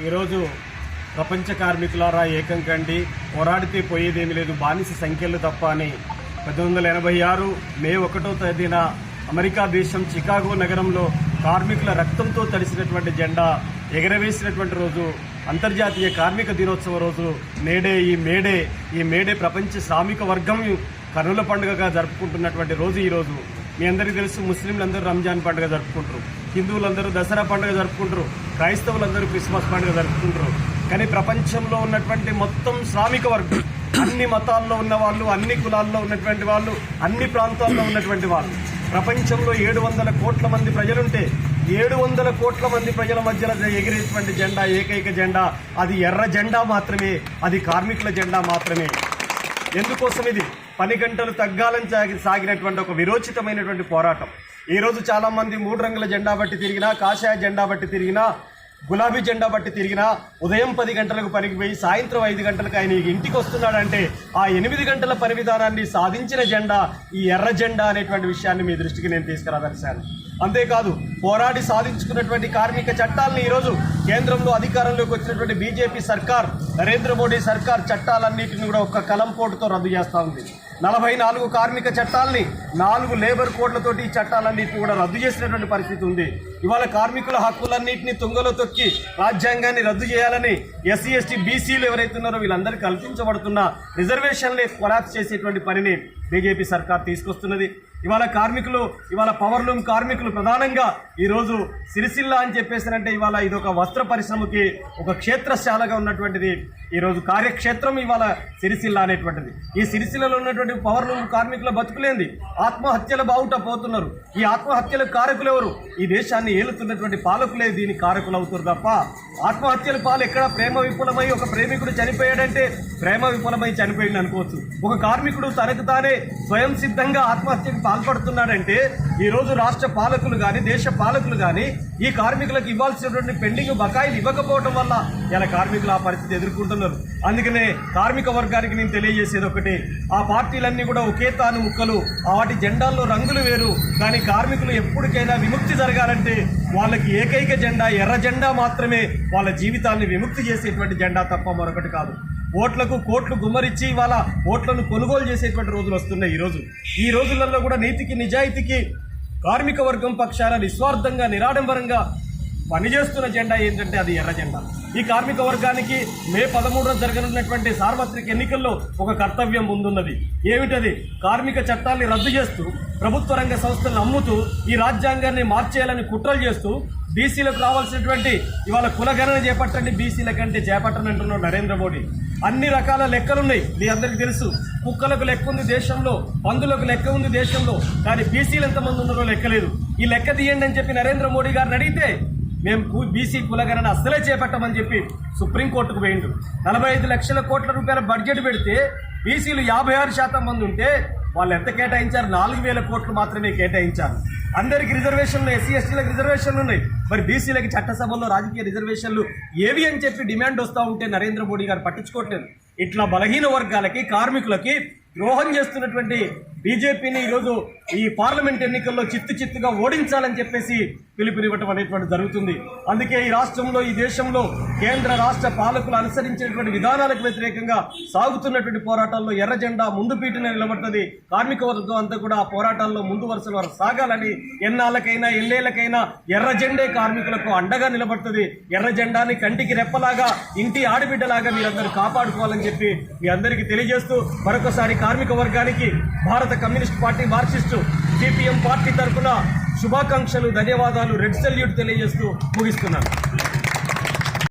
ఈరోజు ప్రపంచ కార్మికులారా ఏకం కండి. పోరాడితే పోయేదేమీ లేదు. బానిస సంఖ్యలు తప్ప అని పంతొమ్మిది వందల ఎనభై ఆరు మే ఒకటో తేదీన అమెరికా దేశం చికాగో నగరంలో కార్మికుల రక్తంతో తడిసినటువంటి జెండా ఎగరవేసినటువంటి రోజు అంతర్జాతీయ కార్మిక దినోత్సవ రోజు నేడే ఈ మేడే ఈ మేడే ప్రపంచ శ్రామిక వర్గం కనుల పండుగగా జరుపుకుంటున్నటువంటి రోజు ఈరోజు మీ అందరికీ తెలుసు ముస్లింలందరూ రంజాన్ పండుగ జరుపుకుంటారు. హిందువులందరూ దసరా పండుగ జరుపుకుంటారు. క్రైస్తవులందరూ క్రిస్మస్ పండుగ జరుపుకుంటారు కానీ ప్రపంచంలో ఉన్నటువంటి మొత్తం శ్రామిక వర్గం అన్ని మతాల్లో ఉన్న వాళ్ళు అన్ని కులాల్లో ఉన్నటువంటి వాళ్ళు అన్ని ప్రాంతాల్లో ఉన్నటువంటి వాళ్ళు ప్రపంచంలో ఏడు వందల కోట్ల మంది ప్రజలుంటే ఏడు వందల కోట్ల మంది ప్రజల మధ్యలో ఎగిరేటువంటి జెండా ఏకైక జెండా అది ఎర్ర జెండా మాత్రమే అది కార్మికుల జెండా మాత్రమే. ఎందుకోసం ఇది? పని గంటలు తగ్గాలని సాగి సాగినటువంటి ఒక విరోచితమైనటువంటి పోరాటం. ఈ రోజు మూడు రంగుల జెండా బట్టి తిరిగినా కాషాయ జెండా బట్టి తిరిగినా గులాబీ జెండా బట్టి తిరిగినా ఉదయం పది గంటలకు పనికి పోయి సాయంత్రం ఐదు గంటలకు ఆయన ఇంటికి వస్తున్నాడంటే ఆ ఎనిమిది గంటల పని విధానాన్ని సాధించిన జెండా ఈ ఎర్ర జెండా అనేటువంటి విషయాన్ని మీ దృష్టికి నేను తీసుకురాదలిశాను. అంతేకాదు పోరాడి సాధించుకున్నటువంటి కార్మిక చట్టాలను ఈరోజు కేంద్రంలో అధికారంలోకి వచ్చినటువంటి బీజేపీ సర్కార్ నరేంద్ర మోడీ సర్కార్ చట్టాలన్నింటిని కూడా ఒక్క కలంపోటుతో రద్దు చేస్తూ ఉంది. నలభై నాలుగు కార్మిక చట్టాలని నాలుగు లేబర్ కోడ్లతోటి ఈ చట్టాలన్నింటినీ కూడా రద్దు చేసినటువంటి పరిస్థితి ఉంది. ఇవాళ కార్మికుల హక్కులన్నింటినీ తుంగలో తొక్కి రాజ్యాంగాన్ని రద్దు చేయాలని ఎస్సీ ఎస్టీ బీసీలు ఎవరైతే ఉన్నారో వీళ్ళందరికీ కల్పించబడుతున్న రిజర్వేషన్లే కొలాప్స్ చేసేటువంటి పనిని బీజేపీ సర్కార్ తీసుకొస్తున్నది. ఇవాళ కార్మికులు ఇవాళ పవర్లూమ్ కార్మికులు ప్రధానంగా ఈరోజు సిరిసిల్ల అని చెప్పేసారంటే ఇవాళ ఇది ఒక వస్త్ర పరిశ్రమకి ఒక క్షేత్రశాలగా ఉన్నటువంటిది. ఈరోజు కార్యక్షేత్రం ఇవాళ సిరిసిల్ల అనేటువంటిది. ఈ సిరిసిల్లలో ఉన్నటువంటి పవర్లూమ్ కార్మికుల బతుకులేంది. ఆత్మహత్యల బావుట పోతున్నారు. ఈ ఆత్మహత్యల కారకులు ఎవరు ఈ దేశాన్ని ఏలుతున్నటువంటి పాలకులే దీని కారకులు అవుతారు తప్ప ఆత్మహత్యల పాలు ఎక్కడ ప్రేమ విఫలమై ఒక ప్రేమికుడు చనిపోయాడంటే ప్రేమ విఫలమై చనిపోయింది అనుకోవచ్చు. ఒక కార్మికుడు తనకు తానే స్వయం సిద్ధంగా ఆత్మహత్యకు పాల్పడుతున్నాడంటే ఈ రోజు రాష్ట్ర పాలకులు కానీ దేశ పాలకులు కానీ ఈ కార్మికులకు ఇవ్వాల్సినటువంటి పెండింగ్ బకాయిలు ఇవ్వకపోవడం వల్ల ఇలా కార్మికులు ఆ పరిస్థితి ఎదుర్కొంటున్నారు. అందుకనే కార్మిక వర్గానికి నేను తెలియజేసేది ఒకటి. ఆ పార్టీలన్నీ కూడా ఒకే తాను ముక్కలు వాటి వాటి జెండాల్లో రంగులు వేరు. కానీ కార్మికులు ఎప్పటికైనా విముక్తి జరగాలంటే వాళ్ళకి ఏకైక జెండా ఎర్ర జెండా మాత్రమే వాళ్ళ జీవితాన్ని విముక్తి చేసేటువంటి జెండా తప్ప మరొకటి కాదు. ఓట్లకు కోట్లు గుమ్మరిచ్చి ఇవాళ ఓట్లను కొనుగోలు చేసేటువంటి రోజులు వస్తున్నాయి ఈ రోజు. ఈ రోజులలో కూడా నీతికి నిజాయితీకి కార్మిక వర్గం పక్షాన నిస్వార్థంగా నిరాడంబరంగా పనిచేస్తున్న జెండా ఏంటంటే అది ఎర్ర జెండా. ఈ కార్మిక వర్గానికి మే పదమూడున జరగనున్నటువంటి సార్వత్రిక ఎన్నికల్లో ఒక కర్తవ్యం ముందున్నది. ఏమిటది? కార్మిక చట్టాన్ని రద్దు చేస్తూ ప్రభుత్వ రంగ సంస్థలను అమ్ముతూ ఈ రాజ్యాంగాన్ని మార్చేయాలని కుట్రలు చేస్తూ బీసీలకు రావాల్సినటువంటి ఇవాళ కులగణన చేపట్టండి బీసీల కంటే చేపట్టనంటున్నాడు నరేంద్ర మోడీ. అన్ని రకాల లెక్కలున్నాయి మీ అందరికీ తెలుసు. కుక్కలకు లెక్క ఉంది దేశంలో పందులకు లెక్క ఉంది దేశంలో కానీ బీసీలు ఎంతమంది ఉన్నారో లెక్కలేదు. ఈ లెక్క తీయండి అని చెప్పి నరేంద్ర మోడీ గారిని అడిగితే మేము బీసీ కులగణన అస్సలే చేపట్టమని చెప్పి సుప్రీంకోర్టుకు పోయిండు. నలభై ఐదు లక్షల కోట్ల రూపాయల బడ్జెట్ పెడితే బీసీలు యాభై ఆరు శాతం మంది ఉంటే వాళ్ళు ఎంత కేటాయించారు? నాలుగు వేల కోట్లు మాత్రమే కేటాయించారు. అందరికి రిజర్వేషన్లు ఎస్సీ ఎస్టీలకు రిజర్వేషన్లు ఉన్నాయి. మరి బీసీలకి చట్టసభల్లో రాజకీయ రిజర్వేషన్లు ఏవి అని చెప్పి డిమాండ్ వస్తూ ఉంటే నరేంద్ర మోడీ గారు పట్టించుకోవట్లేదు. ఇట్లా బలహీన వర్గాలకి కార్మికులకి ద్రోహం చేస్తున్నటువంటి బీజేపీని ఈరోజు ఈ పార్లమెంట్ ఎన్నికల్లో చిత్తు చిత్తుగా ఓడించాలని చెప్పేసి పిలుపునివ్వటం అనేటువంటి జరుగుతుంది. అందుకే ఈ రాష్ట్రంలో ఈ దేశంలో కేంద్ర రాష్ట్ర పాలకులు అనుసరించేటువంటి విధానాలకు వ్యతిరేకంగా సాగుతున్నటువంటి పోరాటాల్లో ఎర్ర జెండా ముందు నిలబడుతుంది. కార్మిక వర్గం అంతా కూడా ఆ పోరాటాల్లో ముందు వరుసల వరకు సాగాలని ఎన్నాళ్ళకైనా ఎన్నేళ్ళకైనా ఎర్ర జెండే కార్మికులకు అండగా నిలబడుతుంది. ఎర్ర జెండాని కంటికి రెప్పలాగా ఇంటి ఆడబిడ్డలాగా మీరందరూ కాపాడుకోవాలని చెప్పి మీ అందరికీ తెలియజేస్తూ మరొకసారి కార్మిక వర్గానికి భారత communist party Marxist CPM party తరఫున శుభాకాంక్షలు ధన్యవాదాలు రెడ్ సెల్యూట్ తెలియజేస్తూ ముగిస్తున్నాను.